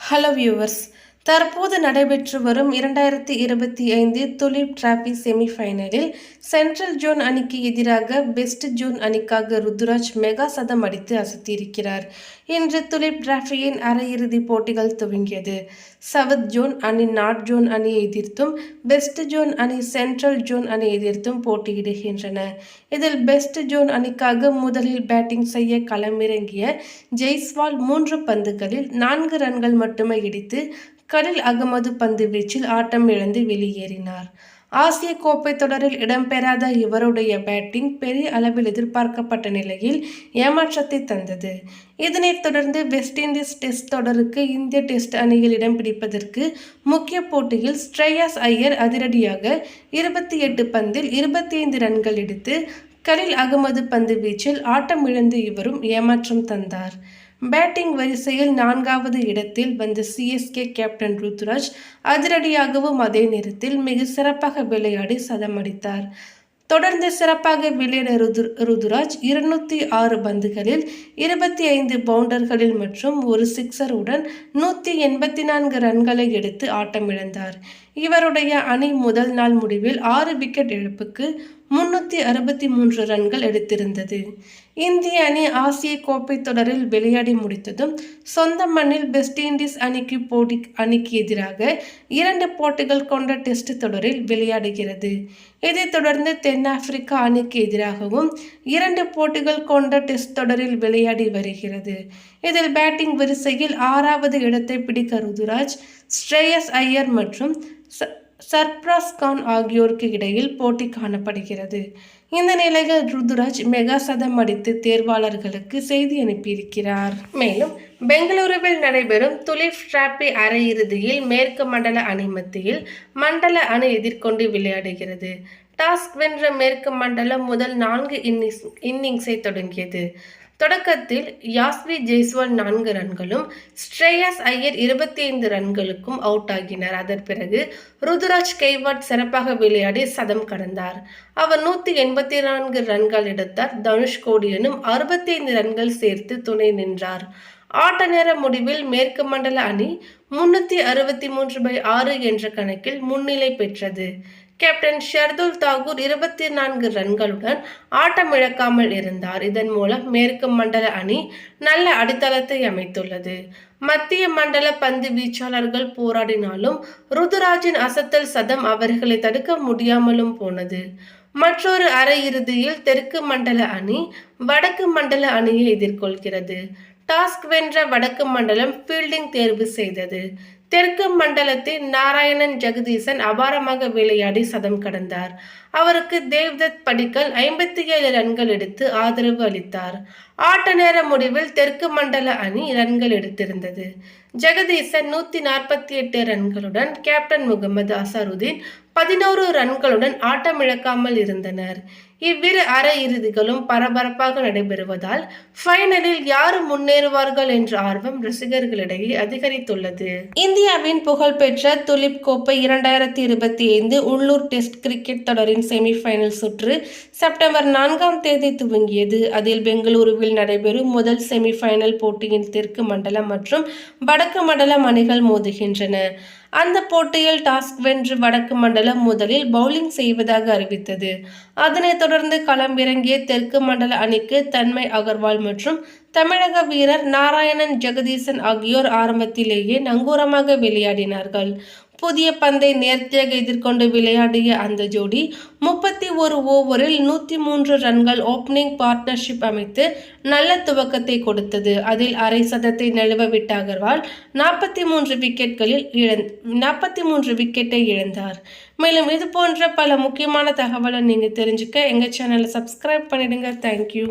Hello viewers தற்போது நடைபெற்று வரும் இரண்டாயிரத்தி இருபத்தி ஐந்து துலிப் டிராபி செமிஃபைனலில் சென்ட்ரல் ஜோன் அணிக்கு எதிராக பெஸ்ட் ஜோன் அணிக்காக ருத்ராஜ் மெகா சதம் அடித்து அசத்தியிருக்கிறார். இன்று துலிப் டிராஃபியின் அரையிறுதிப் போட்டிகள் துவங்கியது. சவுத் ஜோன் அணி நார்த் ஜோன் அணியை எதிர்த்தும் பெஸ்ட் ஜோன் அணி சென்ட்ரல் ஜோன் அணி எதிர்த்தும் போட்டியிடுகின்றன. இதில் பெஸ்ட் ஜோன் அணிக்காக முதலில் பேட்டிங் செய்ய களமிறங்கிய ஜெய்ஸ்வால் மூன்று பந்துகளில் நான்கு ரன்கள் மட்டுமே இடித்து கலில் அகமது பந்து வீச்சில் ஆட்டம் இழந்து வெளியேறினார். ஆசிய கோப்பை தொடரில் இடம்பெறாத இவருடைய பேட்டிங் பெரிய அளவில் எதிர்பார்க்கப்பட்ட நிலையில் ஏமாற்றத்தை தந்தது. இதனைத் தொடர்ந்து வெஸ்ட் இண்டீஸ் டெஸ்ட் தொடருக்கு இந்திய டெஸ்ட் அணியில் இடம் பிடிப்பதற்கு முக்கிய போட்டியில் ஸ்ரேயாஸ் ஐயர் அதிரடியாக இருபத்தி எட்டு பந்தில் இருபத்தி ஐந்து ரன்கள் எடுத்து கலில் அகமது பந்து வீச்சில் ஆட்டம் இழந்து இவரும் ஏமாற்றம் தந்தார். பேட்டிங் வரிசையில் நான்காவது இடத்தில் வந்த சிஎஸ்கே கேப்டன் ருத்ராஜ் அதிரடியாகவும் அதே நேரத்தில் மிக சிறப்பாக விளையாடி சதமடித்தார். தொடர்ந்து சிறப்பாக விளையாட ருது ருதுராஜ் இருநூத்தி ஆறு பந்துகளில் இருபத்தி ஐந்து பவுண்டர்களில் மற்றும் ஒரு சிக்ஸருடன் நூற்றி எண்பத்தி நான்கு ரன்களை எடுத்து ஆட்டமிழந்தார். இவருடைய அணி முதல் நாள் முடிவில் ஆறு விக்கெட் இழப்புக்கு முன்னூற்றி அறுபத்தி மூன்று ரன்கள் எடுத்திருந்தது. இந்திய அணி ஆசிய கோப்பை தொடரில் விளையாடி முடித்ததும் சொந்த மண்ணில் வெஸ்ட் இண்டீஸ் அணிக்கு போட்டி அணிக்கு எதிராக இரண்டு போட்டிகள் கொண்ட டெஸ்ட் தொடரில் விளையாடுகிறது. இதைத் தொடர்ந்து தென்னாப்பிரிக்கா அணிக்கு எதிராகவும் இரண்டு போட்டிகள் கொண்ட டெஸ்ட் தொடரில் விளையாடி வருகிறது. இதில் பேட்டிங் வரிசையில் ஆறாவது இடத்தை பிடிக்க ருதுராஜ் ஸ்ரேயஸ் ஐயர் மற்றும் சர்ப்ராஸ் கான் ஆகியோருக்கு இடையில் போட்டி காணப்படுகிறது. இந்த நிலையில் ருதுராஜ் மெகா சதம் அடித்து தேர்வாளர்களுக்கு செய்தி அனுப்பியிருக்கிறார். மேலும் பெங்களூருவில் நடைபெறும் துலிப் டிராபி அரையிறுதியில் மேற்கு மண்டல அணி மத்தியில் மண்டல அணி எதிர்கொண்டு விளையாடுகிறது. டாஸ்க் வென்ற மேற்கு மண்டலம் முதல் நான்கு இன்னிங்ஸ் இன்னிங்ஸை தொடங்கியது. தொடக்கத்தில் யாஸ்வி ஜெய்ஸ்வால் நான்கு ரன்களும் ஸ்ரேயஸ் ஐயர் இருபத்தி ஐந்து ரன்களுக்கும் அவுட் ஆகினார். அதன் பிறகு ருதுராஜ் கெய்வாட் சிறப்பாக விளையாடி சதம் கடந்தார். அவர் நூற்றி எண்பத்தி நான்கு ரன்கள் எடுத்தார். தனுஷ் கோடியனும் அறுபத்தி ஐந்து ரன்கள் சேர்த்து துணை நின்றார். ஆட்ட நேர முடிவில் மேற்கு மண்டல அணி முன்னூற்றி அறுபத்தி மூன்று பை ஆறு என்ற கணக்கில் முன்னிலை பெற்றது. கேப்டன் ஷர்துல் தாகூர் இருபத்தி நான்கு ரன்களுடன் ஆட்டமிழக்காமல் இருந்தார். இதன் மூலம் மேற்கு மண்டல அணி நல்ல அடித்தளத்தை அமைத்துள்ளது. மத்திய மண்டல பந்து வீச்சாளர்கள் போராடினாலும் ருதுராஜின் அசத்தல் சதம் அவர்களை தடுக்க முடியாமலும் போனது. மற்றொரு அரையிறுதியில் தெற்கு மண்டல அணி வடக்கு மண்டல அணியை எதிர்கொள்கிறது. டாஸ்க் வென்ற வடக்கு மண்டலம் ஃபீல்டிங் தேர்வு செய்தது. தெற்கு மண்டலத்தில் நாராயணன் ஜெகதீசன் அபாரமாக விளையாடி சதம் கடந்தார். அவருக்கு தேவ்தத் படிக்கல் ஐம்பத்தி ஏழு ரன்கள் எடுத்து ஆதரவு அளித்தார். ஆட்ட நேர முடிவில் தெற்கு மண்டல அணி ரன்கள் எடுத்திருந்தது. ஜெகதீசன் நூத்தி நாற்பத்தி எட்டு ரன்களுடன் கேப்டன் முகமது அசருதீன் பதினோரு ரன்களுடன் ஆட்டமிழக்காமல் இருந்தனர். இவ்விரு அரை இறுதிகளும் பரபரப்பாக நடைபெறுவதால் ஃபைனலில் யார் முன்னேறுவார்கள் என்ற ஆர்வம் ரசிகர்களிடையே அதிகரித்துள்ளது. இந்தியாவின் புகழ்பெற்ற துலிப் கோப்பை இரண்டாயிரத்தி இருபத்தி ஐந்து உள்ளூர் டெஸ்ட் கிரிக்கெட் தொடரின் செமிஃபைனல் சுற்று செப்டம்பர் நான்காம் தேதி துவங்கியது. அதில் பெங்களூருவில் நடைபெறும் முதல் செமிஃபைனல் போட்டியின் தெற்கு மண்டலம் மற்றும் வடக்கு மண்டலம் அணிகள் மோதுகின்றன. அந்த போட்டியில் டாஸ்க் வென்று வடக்கு மண்டலம் முதலில் பவுலிங் செய்வதாக அறிவித்தது. அதனைத் தொடர்ந்து களமிறங்கிய தெற்கு மண்டல அணிக்கு தன்மை அகர்வால் மற்றும் தமிழக வீரர் நாராயணன் ஜெகதீசன் ஆகியோர் ஆரம்பத்திலேயே நங்கூரமாக விளையாடினார்கள். புதிய பந்தை நேர்த்தியாக எதிர்கொண்டு விளையாடிய அந்த ஜோடி முப்பத்தி ஒரு ஓவரில் நூற்றி மூன்று ரன்கள் ஓப்பனிங் பார்ட்னர்ஷிப் அமைத்து நல்ல துவக்கத்தை கொடுத்தது. அதில் அரை சதத்தை நழுவ விட்ட அகர்வால் நாற்பத்தி மூன்று விக்கெட்களில் இழந் நாற்பத்தி மூன்று விக்கெட்டை இழந்தார். மேலும் இது போன்ற பல முக்கியமான தகவலை நீங்கள் தெரிஞ்சுக்க எங்கள் சேனலை சப்ஸ்கிரைப் பண்ணிடுங்க. தேங்க்யூ